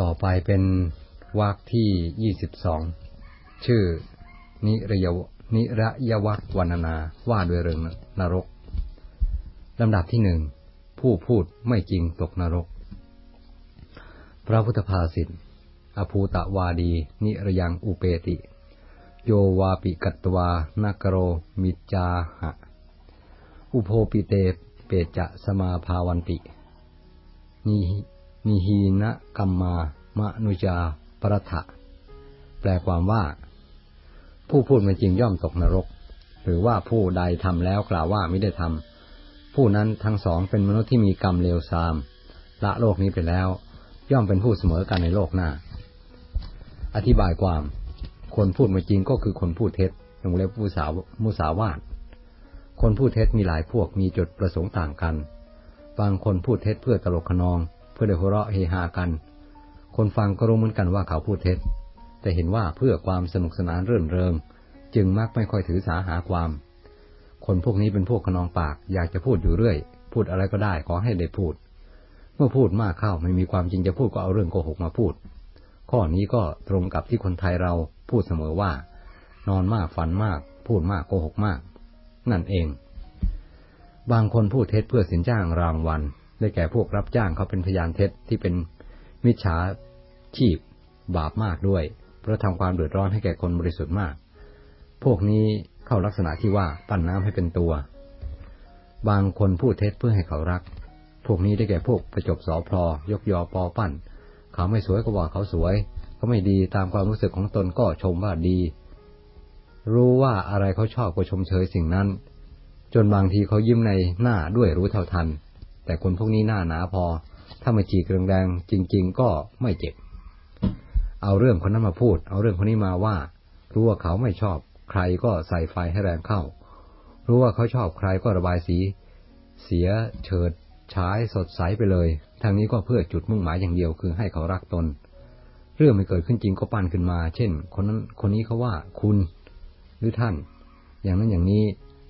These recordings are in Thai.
ต่อไปเป็นวรรคที่ยี่สิบสองชื่อ นิรยนิระยวัควันนาว่าด้วยเรื่องนรกลำดับที่หนึ่งผู้พูดไม่จริงตกนรก พระพุทธภาษิตอภูตะวาดี นิรยังอุเปติ โยวาปิกัตวานกโรมิจาหะ อุโพปิเตเปจะสมาภาวันตินิ นิฮีนะกัมมามะนุจาปรัฐะแปลความว่า ผู้พูดไม่จริงย่อมตกนรก หรือว่าผู้ใดทำแล้วกล่าวว่าไม่ได้ทำผู้นั้นทั้งสองเป็นมนุษย์ที่มีกรรมเลวทราม ละโลกนี้ไปแล้ว ย่อมเป็นผู้เสมอกันในโลกหน้า อธิบายความ คนพูดไม่จริงก็คือคนพูดเท็จลงเล็บมุสาวมุสาวาทคนพูดเท็จมีหลายพวกมีจุดประสงค์ต่างกัน บางคนพูดเท็จเพื่อตลกขนอง พื่อได้หัวเราะเฮฮากัน คนฟังก็รู้เหมือนกันว่าเขาพูดเท็จ แต่เห็นว่าเพื่อความสนุกสนานเรื่นเริง จึงมักไม่ค่อยถือสาหาความ คนพวกนี้เป็นพวกขนองปากอยากจะพูดอยู่เรื่อย พูดอะไรก็ได้ขอให้ได้พูด เมื่อพูดมากเข้าไม่มีความจริงจะพูดก็เอาเรื่องโกหกมาพูด ข้อนี้ก็ตรงกับที่คนไทยเราพูดเสมอว่า นอนมากฝันมาก พูดมากโกหกมาก นั่นเอง บางคนพูดเท็จเพื่อสินจ้างรางวัล ได้แก่พวกรับจ้างเขาเป็นพยานเท็จที่เป็นมิจฉาชีพบาปมากด้วย เพราะทำความเดือดร้อนให้แก่คนบริสุทธิ์มาก พวกนี้เข้าลักษณะที่ว่าปั้นน้ำให้เป็นตัว บางคนพูดเท็จเพื่อให้เขารัก พวกนี้ได้แก่พวกประจบสอพลอยกยอปอปั้น เขาไม่สวยก็บอกเขาสวย เขาไม่ดีตามความรู้สึกของตนก็ชมว่าดี รู้ว่าอะไรเขาชอบก็ชมเชยสิ่งนั้น จนบางทีเขายิ้มในหน้าด้วยรู้เท่าทัน แต่คนพวกนี้หน้าหนาพอ ถ้ามาจีกเรืองแดงจริง ๆ ก็ไม่เจ็บ เอาเรื่องคนนั้นมาพูด เอาเรื่องคนนี้มาว่า รู้ว่าเขาไม่ชอบ ใครก็ใส่ไฟให้แรงเข้า รู้ว่าเขาชอบใครก็ระบายสี เสียเฉิดฉายสดใสไปเลยทางนี้ก็เพื่อจุดมุ่งหมายอย่างเดียวคือให้เขารักตน เรื่องไม่เกิดขึ้นจริงก็ปั้นขึ้นมา เช่น คนนั้นคนนี้เขาว่าคุณหรือท่าน อย่างนั้นอย่างนี้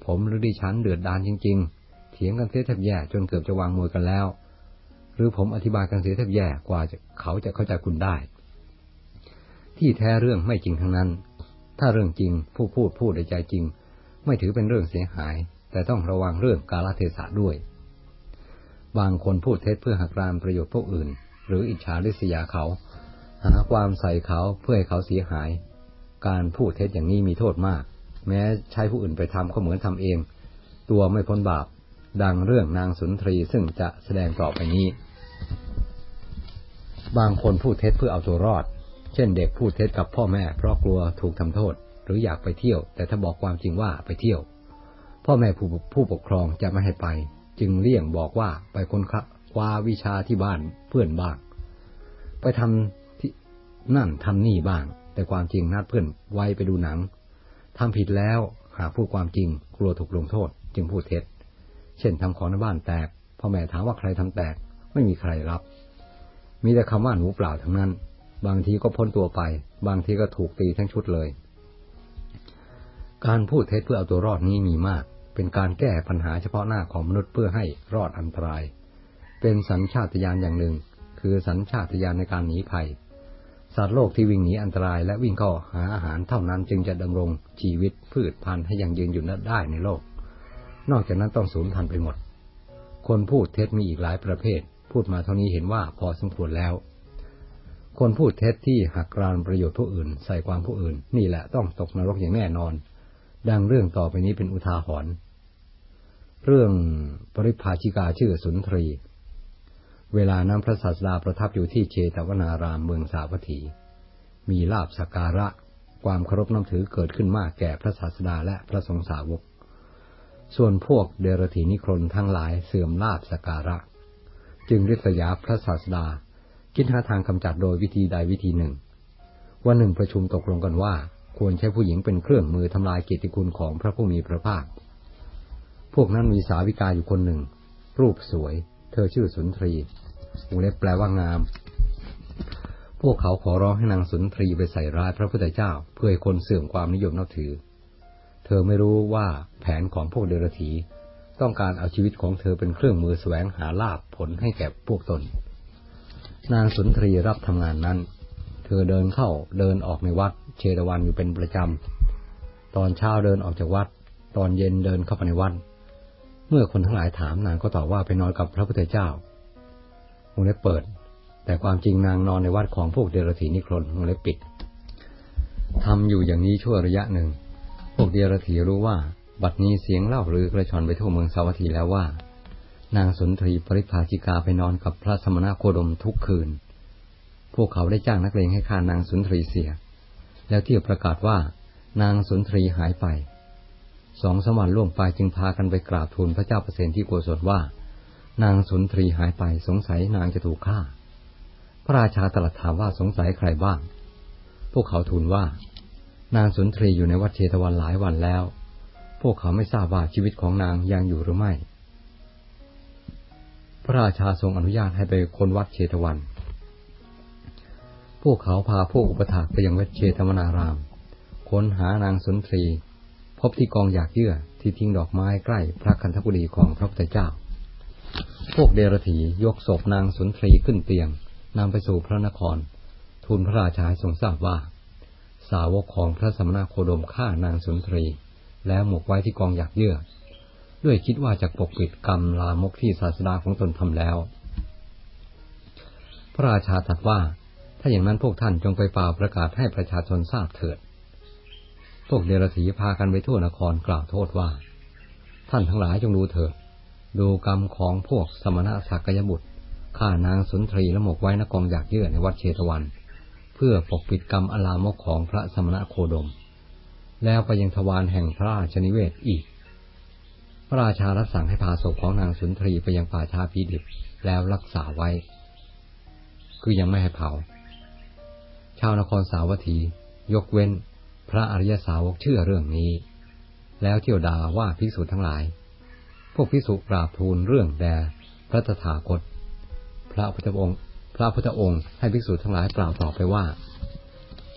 ผมหรือดิฉันเดือดดานจริง ๆ ถียงกันเสียแทบแย่จนเกือบจะวางมวยกันแล้ว หรือผมอธิบายกันเสียแทบแย่กว่าเขาจะเข้าใจคุณได้ ที่แท้เรื่องไม่จริงทั้งนั้น ถ้าเรื่องจริงผู้พูดพูดในใจจริง ไม่ถือเป็นเรื่องเสียหาย แต่ต้องระวังเรื่องกาลเทศะด้วย บางคนพูดเท็จเพื่อหักรานประโยชน์พวกอื่น หรืออิจฉาริษยาเขา หาความใส่เขาเพื่อให้เขาเสียหาย การพูดเท็จอย่างนี้มีโทษมาก แม้ใช้ผู้อื่นไปทำก็เหมือนทำเอง ตัวไม่พ้นบาป ดังเรื่องนางสุนทรีซึ่งจะแสดงต่อไปนี้ บางคนพูดเท็จเพื่อเอาตัวรอด เช่นเด็กพูดเท็จกับพ่อแม่ เพราะกลัวถูกทำโทษ หรืออยากไปเที่ยว แต่ถ้าบอกความจริงว่าไปเที่ยว พ่อแม่ผู้ผู้ปกครองจะไม่ให้ไป จึงเลี่ยงบอกว่าไปคนคว้าวิชาที่บ้านเพื่อนบ้าง ไปทำที่นั่นทำนี่บ้าง แต่ความจริงนัดเพื่อนไว้ไปดูหนังทำผิดแล้วหากพูดความจริงกลัวถูกลงโทษ จึงพูดเท็จ เช่นทำของในบ้านแตกพ่อแม่ถามว่าใครทำแตก ไม่มีใครรับ มีแต่คำว่าหนูเปล่าทั้งนั้น บางทีก็พ้นตัวไป บางทีก็ถูกตีทั้งชุดเลย การพูดเท็จเพื่อเอาตัวรอดนี้มีมาก เป็นการแก้ปัญหาเฉพาะหน้าของมนุษย์เพื่อให้รอดอันตราย เป็นสัญชาตญาณอย่างหนึ่ง คือสัญชาตญาณในการหนีภัย สัตว์โลกที่วิ่งหนีอันตรายและวิ่งเข้าหาอาหารเท่านั้นจึงจะดำรงชีวิตพืชพันธุ์ให้ยังยืนอยู่ได้ในโลก นอกจากนั้นต้องสูญพันธุ์ไปหมด คนพูดเท็จมีอีกหลายประเภท พูดมาเท่านี้เห็นว่าพอสมควรแล้ว คนพูดเท็จที่หักกรานประโยชน์ผู้อื่น ใส่ความผู้อื่น นี่แหละต้องตกนรกอย่างแน่นอน ดังเรื่องต่อไปนี้เป็นอุทาหรณ์เรื่องปริภาชิกาชื่อสุนทรี เวลานั้นพระศาสดาประทับอยู่ที่เชตวนารามเมืองสาวัตถี มีลาบสักการะ ความเคารพนับถือเกิดขึ้นมากแก่พระศาสดาและพระสงฆ์สาวก ส่วนพวกเดรธีนิครนทั้งหลายเสื่อมลาบสการะ จึงริษยาพระศาสดา คิดหาทางกำจัดโดยวิธีใดวิธีหนึ่ง วันหนึ่งประชุมตกลงกันว่า ควรใช้ผู้หญิงเป็นเครื่องมือทำลายกียรติคุณของพระผู้มีพระภาค พวกนั้นมีสาวิกาอยู่คนหนึ่ง รูปสวย เธอชื่อสุนทรีวงเล็บแปลว่างาม พวกเขาขอร้องให้นางสุนทรีไปใส่ร้ายพระพุทธเจ้า เพื่อให้คนเสื่อมความนิยมนับถือ เธอไม่รู้ว่าแผนของพวกเดรธีต้องการเอาชีวิตของเธอเป็นเครื่องมือแสวงหาลาภผลให้แก่พวกตน นางสุนทรีรับทำงานนั้น เธอเดินเข้าเดินออกในวัดเชตวันอยู่เป็นประจำ ตอนเช้าเดินออกจากวัด ตอนเย็นเดินเข้าไปในวัด เมื่อคนทั้งหลายถามนางก็ตอบว่าไปนอนกับพระพุทธเจ้าวงเล็บเปิด แต่ความจริงนางนอนในวัดของพวกเดรธีนิครนวงเล็บปิดทำอยู่อย่างนี้ชั่วระยะหนึ่ง พวกเดียรธีรู้ว่า บัดนี้เสียงเล่าหรือกระชอนไปทั่วเมืองสาวัตถีแล้วว่า นางสุนทรีปริภาชิกาไปนอนกับพระสมณโคดมทุกคืน พวกเขาได้จ้างนักเลงให้ฆ่านางสุนทรีเสีย แล้วเที่ยวประกาศว่า นางสุนทรีหายไป สองสมวันล่วงไปจึงพากันไปกราบทูลพระเจ้าเปรตที่โกศลว่า นางสุนทรีหายไปสงสัยนางจะถูกฆ่า พระราชาตรัสถามว่าสงสัยใครบ้าง พวกเขาทูลว่า นางสุนทรีอยู่ในวัดเชตวันหลายวันแล้ว พวกเขาไม่ทราบว่าชีวิตของนางยังอยู่หรือไม่ พระราชาทรงอนุญาตให้ไปค้นวัดเชตวัน พวกเขาพาพวกอุปถากไปยังวัดเชตวนาราม ค้นหานางสุนทรี พบที่กองหยากเยื่อที่ทิ้งดอกไม้ใกล้พระคันธกุฎีของพระพุทธเจ้า พวกเดรถียกศพนางสุนทรีขึ้นเตียงนำไปสู่พระนคร ทูลพระราชาทรงทราบว่า สาวกของพระสมณโคดมฆ่านางสุนทรี แล้วหมกไว้ที่กองหยากเยื่อ ด้วยคิดว่าจะปกปิดกรรมลามกที่ศาสดาของตนทำแล้ว พระราชาตรัสว่า ถ้าอย่างนั้นพวกท่านจงไปเป่าประกาศให้ประชาชนทราบเถิด พวกเดรถีพากันไปทั่วนครกล่าวโทษว่า ท่านทั้งหลายจงดูเถิด ดูกรรมของพวกสมณะสักยบุตรฆ่านางสุนทรีและหมกไว้นกองหยากเยื่อในวัดเชตวัน เพื่อปกปิดกรรมอลามกของพระสมณะโคดม แล้วไปยังทวารแห่งพระราชนิเวศอีก พระราชารับสั่งให้พาศพของนางสุนทรีไปยังป่าชาพีดิบแล้วรักษาไว้ คือยังไม่ให้เผา ชาวนครสาวัตถี ยกเว้น พระอริยสาวกเชื่อเรื่องนี้ แล้วเที่ยวด่าว่าภิกษุทั้งหลาย พวกภิกษุกราบทูลเรื่องแด่พระตถาคต พระพุทธองค์ พระพุทธองค์ให้ภิกษุทั้งหลายกล่าวตอบไปว่า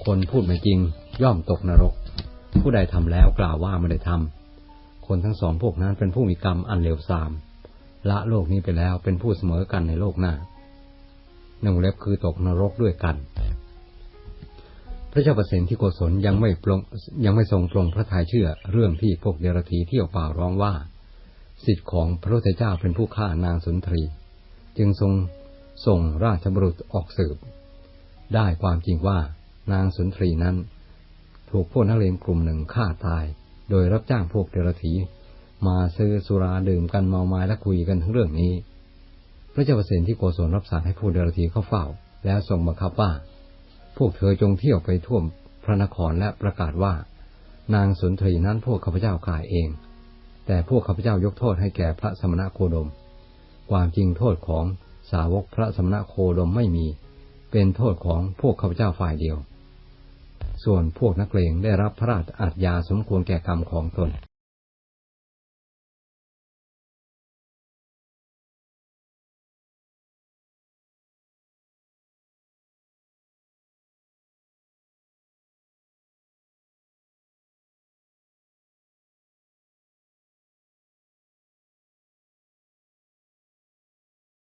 คนพูดไม่จริงย่อมตกนรก ผู้ใดทำแล้วกล่าวว่าไม่ได้ทำคนทั้งสองพวกนั้นเป็นผู้มีกรรมอันเลวทราม ละโลกนี้ไปแล้วเป็นผู้เสมอกันในโลกหน้าหนึ่งเล็บคือตกนรกด้วยกัน พระเจ้าประสิทธิที่โกศลยังไม่ปรงยังไม่ทรงปรงพระทัยเชื่อเรื่องที่พวกเดรธีเที่ยวป่าร้องว่า สิทธิ์ของพระพุทธเจ้าเป็นผู้ฆ่านางสุนทรี จึงทรง ส่งราชบุรุษออกสืบ ได้ความจริงว่านางสุนทรีนั้น ถูกพวกนักเลงกลุ่มหนึ่งฆ่าตาย โดยรับจ้างพวกเดรธีมาซื้อสุราดื่มกันเมาไม้และคุยกันทั้งเรื่องนี้ พระเจ้าประสิทธิที่โกศลรับสั่งให้ผู้เดรธีเข้าเฝ้า แล้วทรงบังคับว่า พวกเธอจงเที่ยวไปทั่วพระนครและประกาศว่า นางสุนทรีนั้นพวกข้าพเจ้าขายเอง แต่พวกข้าพเจ้ายกโทษให้แก่พระสมณโคดม ความจริงโทษของ สาวกพระสมณโคดมไม่มี เป็นโทษของพวกข้าพเจ้าฝ่ายเดียว ส่วนพวกนักเลงได้รับพระราชอาญาสมควรแก่กรรมของตน